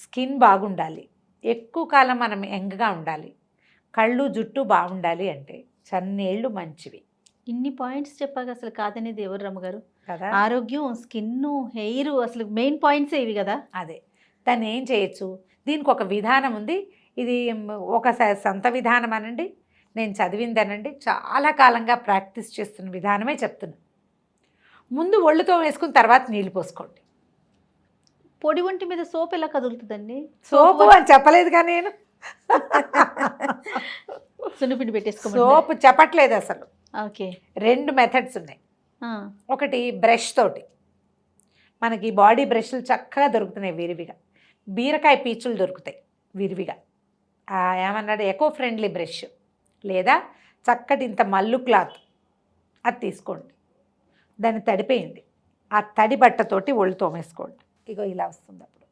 Skin బాగుండాలి. ఎక్కువ కాలం మనం యంగ్గా ఉండాలి. కళ్ళు జుట్టు బాగుండాలి అంటే చన్నేళ్ళు మంచివి. ఇన్ని పాయింట్స్ చెప్పాక అసలు కాదనేది ఎవరు రమ్మగారు? కదా? ఆరోగ్యం స్కిన్ హెయిర్ అసలు మెయిన్ పాయింట్స్ ఇవి కదా? అదే. దాన్ని ఏం చేయొచ్చు? దీనికి ఒక విధానం ఉంది. ఇది ఒక సొంత విధానం అనండి. నేను చదివిందనండి. చాలా కాలంగా ప్రాక్టీస్ చేస్తున్న విధానమే చెప్తున్నా. ముందు ఒళ్ళుతో వేసుకుని తర్వాత నీళ్ళు పోసుకోండి. పొడి ఒంటి మీద సోప్ ఎలా కదులుతుందండి? సోపు అని చెప్పలేదుగా నేను. సున్నిపిండి పెట్టేసుకో సోపు చెప్పట్లేదు అసలు. ఓకే. రెండు మెథడ్స్ ఉన్నాయి. ఒకటి బ్రష్ తోటి. మనకి బాడీ బ్రష్లు చక్కగా దొరుకుతున్నాయి విరివిగా. బీరకాయ పీచులు దొరుకుతాయి విరివిగా. ఏమన్నాడు? ఎకో ఫ్రెండ్లీ బ్రష్ లేదా చక్కటి ఇంత మల్లు క్లాత్. అది తీసుకోండి. దాన్ని తడిపేయండి. ఆ తడి బట్టతోటి ఒళ్ళు తోమేసుకోండి. ఇగో ఇలా వస్తుంది అప్పుడు